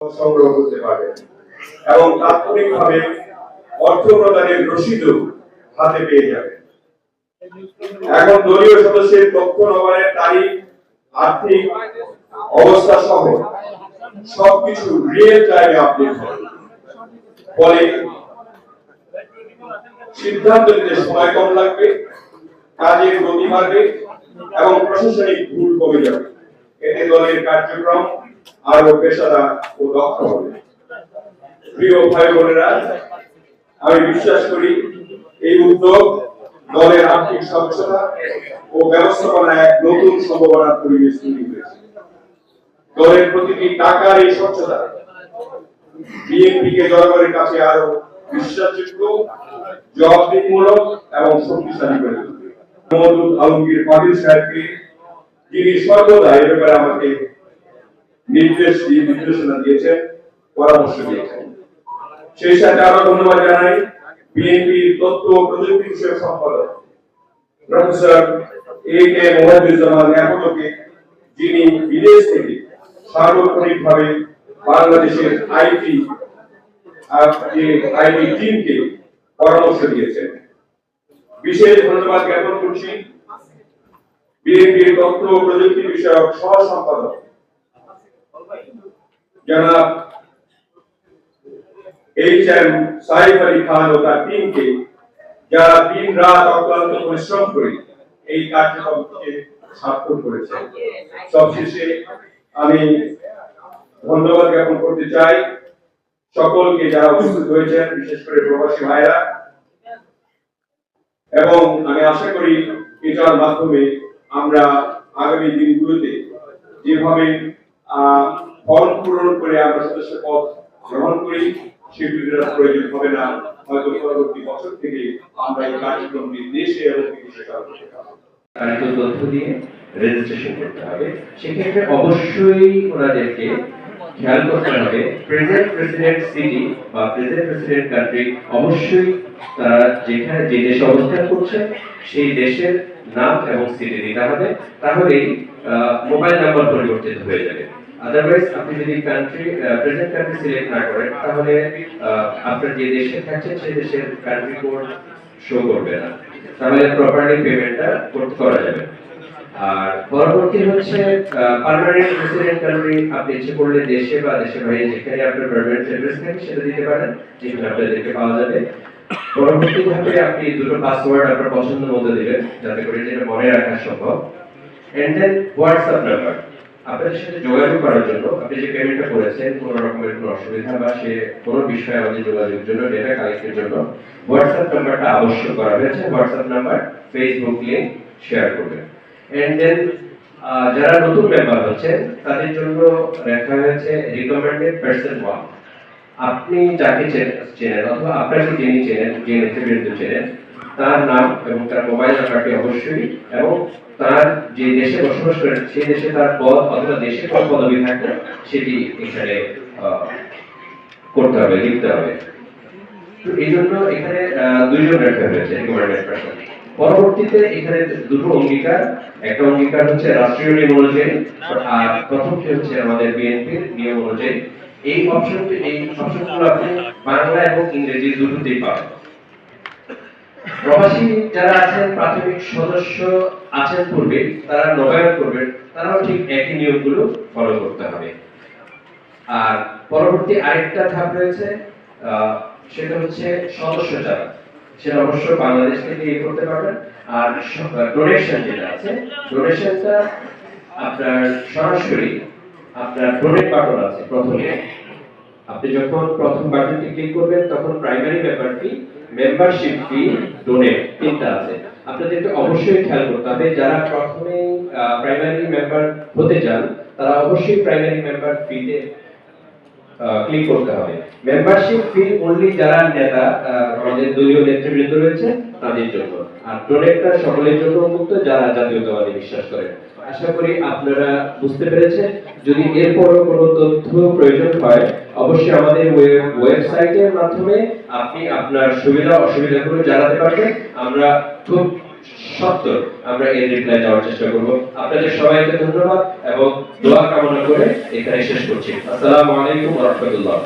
সংগ্রহ করতে এবং তাৎক্ষণিকভাবে অর্থ প্রদানের হাতে পেয়ে এখন দলীয় সদস্যের নবায়নের তারিখ, আর্থিক অবস্থা সহ সবকিছু রিয়েল টাইমে ফলে সিদ্ধান্ত নিতে সময় কম লাগবে, কাজের গতি বাড়বে এবং প্রশাসনিক ভুল কমে যাবে। এতে দলের কার্যক্রম আরও পেশাদার ও দক্ষ হবে। প্রিয় ভাই বোনেরা, আমি বিশ্বাস করি এই উদ্যোগ দলের আর্থিক স্বচ্ছতা ও ব্যবস্থাপনায় এক নতুন সম্ভাবনার পরিবেশ তৈরি করেছে। দলের প্রতিটি টাকার এই স্বচ্ছতা বিএনপি কে জনগণের কাছে আরও বিশ্বাসযোগ্য, জবাবদিহিমূলক এবং শক্তিশালী করে তুলবে। মোহাম্মদ আলমগীর পাটিল সাহেবকে, যিনি সর্বদা এ ব্যাপারে আমাকে নির্দেশ দিয়ে নির্দেশনা দিয়েছেন পরামর্শ দিয়েছেন সেই সাথে আরও ধন্যবাদ জানাই বিএনপির তথ্য ও প্রযুক্তি বিষয়ক সম্পাদক, প্রফেসর এ কে মোহাম্মদুজ্জামান ন্যাপটকে যিনি বিদেশ থেকে সার্বক্ষণিকভাবে বাংলাদেশের আইটি আইটি টিমকে পরামর্শ দিয়েছেন। বিশেষ ধন্যবাদ জ্ঞাপন করছি বিএনপির তথ্য ও প্রযুক্তি বিষয়ক সহ সম্পাদক জনাব এইচ এম সাইফ আলী খান ও তার টিমকে যারা দিন রাত অক্লান্ত পরিশ্রম করে এই কার্যক্রমকে সার্থক করেছে। সবশেষে আমি ধন্যবাদ জ্ঞাপন করতে চাই সকলকে যারা উপস্থিত হয়েছেন, বিশেষ করে প্রবাসী ভাইরা এবং আমি আশা করি এটার মাধ্যমে আমরা আগামী দিনগুলোতে যেভাবে ফর্ম পূরণ করে আমরা সদস্য পদ গ্রহণ করি। সেগুলির প্রয়োজন হবে না। হয়তো পরবর্তী বছর থেকে আমরা এই এবং বিদেশে করতে তথ্য দিয়ে রেজিস্ট্রেশন করতে হবে। সেক্ষেত্রে অবশ্যই ওনাদেরকে খেয়াল করতে হবে প্রেজেন্ট প্রেসিডেন্ট সিটি বা প্রেজেন্ট প্রেসিডেন্ট কান্ট্রি অবশ্যই তারা যেখানে যে দেশে অবস্থান করছে, সেই দেশের নাম এবং সিটি দিতে হবে। তাহলেই মোবাইল নাম্বার পরিবর্তিত হয়ে যাবে। আদারওয়াইজ আপনি যদি কান্ট্রি প্রেজেন্ট কান্ট্রি সিলেক্ট না করেন, তাহলে আপনার যে দেশে থাকছেন, সেই দেশের কান্ট্রি কোড শো করবে না। তাহলে প্রপারলি পেমেন্টটা করতে করা যাবে। আর পরবর্তী হচ্ছে পার্মানেন্ট রেসিডেন্ট কান্ট্রি আপনি ইচ্ছে করলে দেশে বা দেশের বাইরে যেখানে আপনার পার্মানেন্ট অ্যাড্রেস থাকে, সেটা দিতে পারেন, যেখানে আপনাদেরকে পাওয়া যাবে। পরবর্তী ধাপে আপনি দুটো পাসওয়ার্ড আপনার পছন্দ মতো দিবেন, যাতে করে যেটা মনে রাখা সম্ভব। এন্ড দেন হোয়াটসঅ্যাপ নাম্বার আপনাদের সাথে যোগাযোগ করার জন্য আপনি যে পেমেন্টটা করেছেন, কোনো রকমের কোনো অসুবিধা বা সে কোনো বিষয়ে আমাদের যোগাযোগের জন্য ডেটা কালেক্টের জন্য হোয়াটসঅ্যাপ নাম্বারটা আবশ্যক করা হয়েছে। WhatsApp number Facebook link share করবেন। এন্ড দেন যারা নতুন মেম্বার হচ্ছেন, তাদের জন্য রাখা হয়েছে রিকমেন্ডেড পার্সন ওয়ান আপনি যাকে চেনেন অথবা আপনাকে যিনি চেনেন যে চেনেন তার নাম এবং তার মোবাইল নাম্বারটি অবশ্যই এবং তার যে দেশে বসবাস করেন সেই দেশে তার পদ অথবা দেশে কোন পদবি থাকে সেটি এখানে করতে হবে, লিখতে হবে। তো এই জন্য এখানে দুইজন হয়েছে রিকমেন্ডেড পার্সন পরবর্তীতে এখানে দুটো অঙ্গীকার, একটা অঙ্গীকার হচ্ছে রাষ্ট্রীয় নিয়ম অনুযায়ী, আর প্রথমটি হচ্ছে আমাদের বিএনপির নিয়ম অনুযায়ী। এই অপশন এই অপশনগুলো আপনি বাংলা এবং ইংরেজি দুটোতেই পাবেন। প্রবাসী যারা আছেন, প্রাথমিক সদস্য আছেন পূর্বে, তারা নবায়ন করবেন, তারাও ঠিক একই নিয়মগুলো ফলো করতে হবে। আর পরবর্তী আরেকটা ধাপ রয়েছে সেটা হচ্ছে সদস্য যারা, সেটা অবশ্য বাংলাদেশ থেকে ইয়ে করতে পারবেন। আর ডোনেশন যেটা আছে ডোনেশনটা আপনার সরাসরি আপনার ডোনেট বাটন আছে প্রথমে। আপনি যখন প্রথম বাটনটি ক্লিক করবেন, তখন primary fee membership fee donate তিনটা আছে। আপনাদেরকে অবশ্যই খেয়াল করতে হবে, যারা প্রথমে প্রাইমারি মেম্বার হতে চান, তারা অবশ্যই প্রাইমারি মেম্বার ফিতে ক্লিক করতে হবে। মেম্বারশিপ ফি অনলি যারা নেতা আমাদের দলীয় নেতৃবৃন্দ রয়েছে, তাদের জন্য। আর ডোনেটটা সকলের জন্য উন্মুক্ত যারা জাতীয়তাবাদী বিশ্বাস করেন আশা করি আপনারা বুঝতে পেরেছেন। যদি এরপরও কোনো তথ্য প্রয়োজন হয়, অবশ্যই আমাদের ওয়েবসাইটের মাধ্যমে আপনি আপনার সুবিধা, অসুবিধাগুলো জানাতে পারবেন। আমরা খুব সত্তর আমরা এর রিপ্লাই দেওয়ার চেষ্টা করব। আপনাদের সবাইকে ধন্যবাদ এবং দোয়া কামনা করে এখানে শেষ করছি। আসসালামু আলাইকুম রাহমাতুল্লাহ।